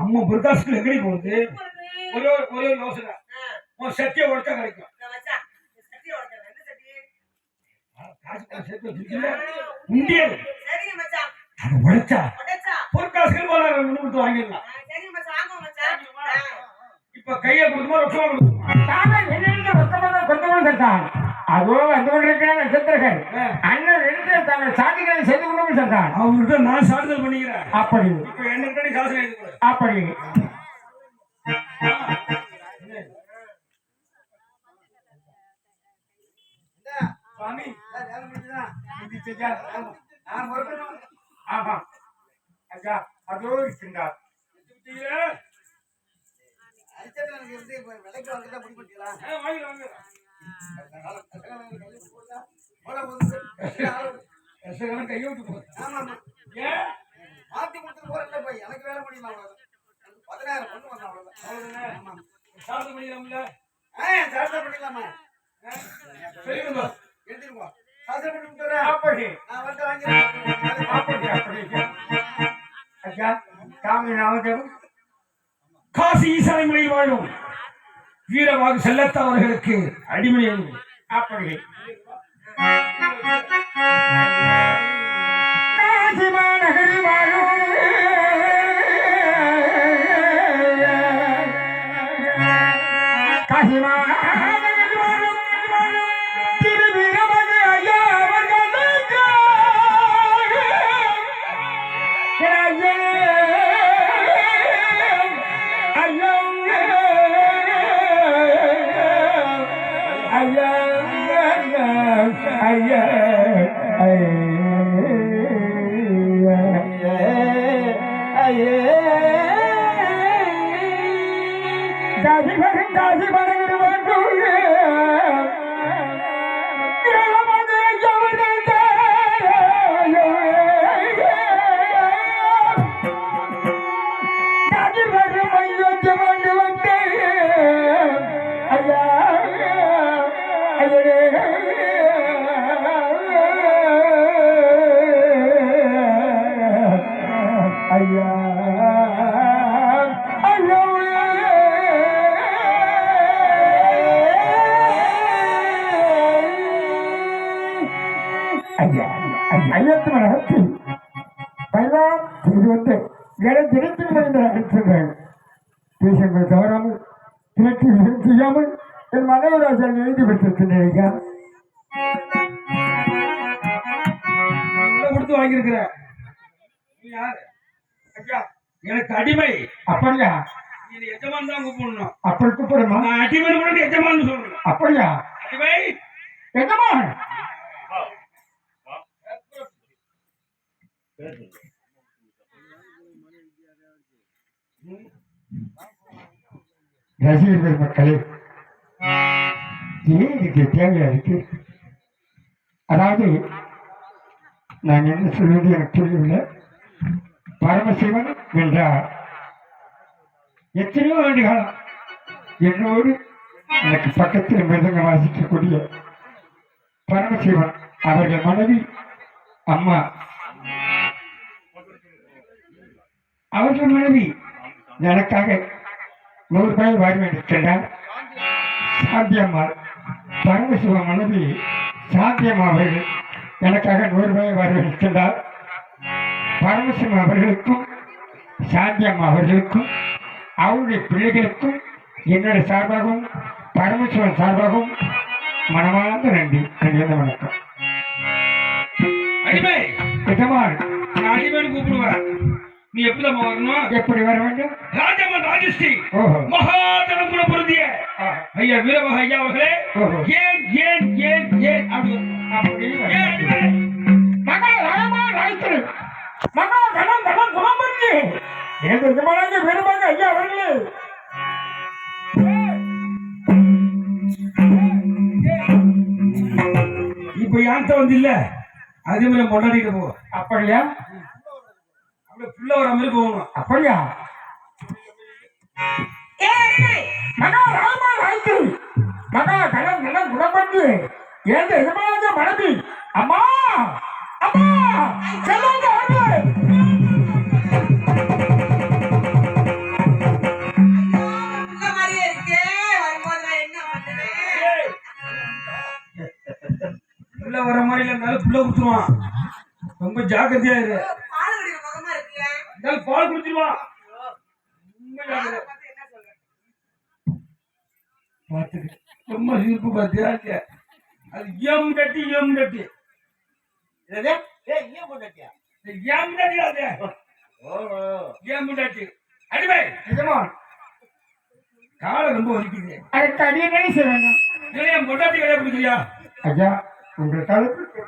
அம்மா பிரகாஷ்ல எங்கடி போகுது? ஒரே ஒரு ஒரே ஒரு யோசனை. உன் சத்திய உடச்சா கிடைக்கும். பொற்காசுகள் வர கொடுத்து வாங்கிடலாம். இப்ப கையை கொடுக்குமா ரொக்கமா அதோ வந்து கொண்டிருக்கிற நட்சத்திரங்கள் தங்கள் சாதிகளை செய்து கொண்டு சென்றான் அவங்ககிட்ட நான் சான்றிதழ் பண்ணிக்கிறேன். அப்படி. இப்ப நீ காசு அப்படி. சுவாமி. ஆமா அதோ வாங்கிக்கலாம். ரசகரம் கையை விட்டு போகுது. ஏன்? அவ்வளவுதானே? சாப்பிட பண்ணிக்கலாம்ல? ஆ? சொல்லிடுங்க. அப்படி அப்படி அப்படி ஐயா தாமி நாமதேவம் காசி ஈசானை வாழும் வீரவாகு செல்லத்தா அவர்களுக்கு அடிமை அப்படி காசி ஐயா. ஐயோ ஐயா. இது வந்து என திரைத்து பேசுங்கள் தவறாமல் செய்யாமல் என் மனைவராஜன் எழுதி பெற்றிருக்கின்றேன் கொடுத்து வாங்கியிருக்கிற நீ யாரு? எனக்கு அடிமை. அப்படியா? நீ எஜமான் தான் கூப்பிடணும். அப்படி கூப்பிடுமா நான் அடிமை கூட எஜமான் சொல்லணும். அப்படியா? அடிமை. எஜமா ரசிகர்கள் மக்களே ஏன் இதுக்கு தேவையா இருக்கு? அதாவது நான் என்ன சொல்வது எனக்கு புரியவில்லை. பரமசிவன் வென்றார். எத்தனையோ ஆண்டு காலம் என்னோடு எனக்கு பக்கத்தில் மிருதங்க வாசிக்கக்கூடிய பரமசிவன் அவர்கள் மனைவி அம்மா. அவர்கள் மனைவி எனக்காக நூறு பேர் வாரி வேண்டியிருக்கின்றார் சாந்தியம்மாள் பரமசிவ மனைவி சாந்தியம்மா அவர்கள் எனக்காக நூறு ரூபாய் வாரி வேண்டியிருக்கின்றார் பரமசிவம் அவர்களுக்கும் சாந்தியம்மா அவர்களுக்கும் அவருடைய பிள்ளைகளுக்கும் என்னுடைய சார்பாகவும் பரமசிவன் சார்பாகவும் மனமார்ந்த நன்றி நன்றி வணக்கம். அடிமை! எஜமான். நான் அடிமைன்னு கூப்பிடுவேன். நீ எப்படி வரணும்? எப்படி வர வேண்டும்? ராஜமன் ராஜஸ்ரீ ஓஹோ. மகாதனம் கூட பொருந்திய ஐயா வீரமக ஐயா அவர்களே. ஏன் ஏன் ஏன் ஏன் அப்படி. ஏன் அடிமை! இப்ப யார்கிட்ட வந்து இல்ல? அதே மாதிரி கொண்டாடிட்டு போ. அப்படியா அப்படியே புள்ள வர மாதிரி போகணும். அப்படியா மகா ராமா ராய்த்திரு மகா கணம் கணம் குணப்பட்டு. எந்த என் மனதில் புள்ள வர மாதிரி இருந்தாலும் புள்ள குத்துருவான் ரொம்ப ஜாக்கிரதையா இரு. பால் இருந்தாலும் குடிச்சிருவான் பார்த்துக்க. ரொம்ப சிரிப்பு பார்த்தியா அது எம் கட்டி எம் கட்டி? எம் கட்டி அது. ஓஹோ. எம் கட்டி. அடிமை. நிஜமா? காலை ரொம்ப வலிக்குது. அதுக்கு அடியே செய்வாங்க. ஏன் பொண்டாட்டி கடையை பிடிக்கிறியா ஐயா உங்கள் காலத்துக்கு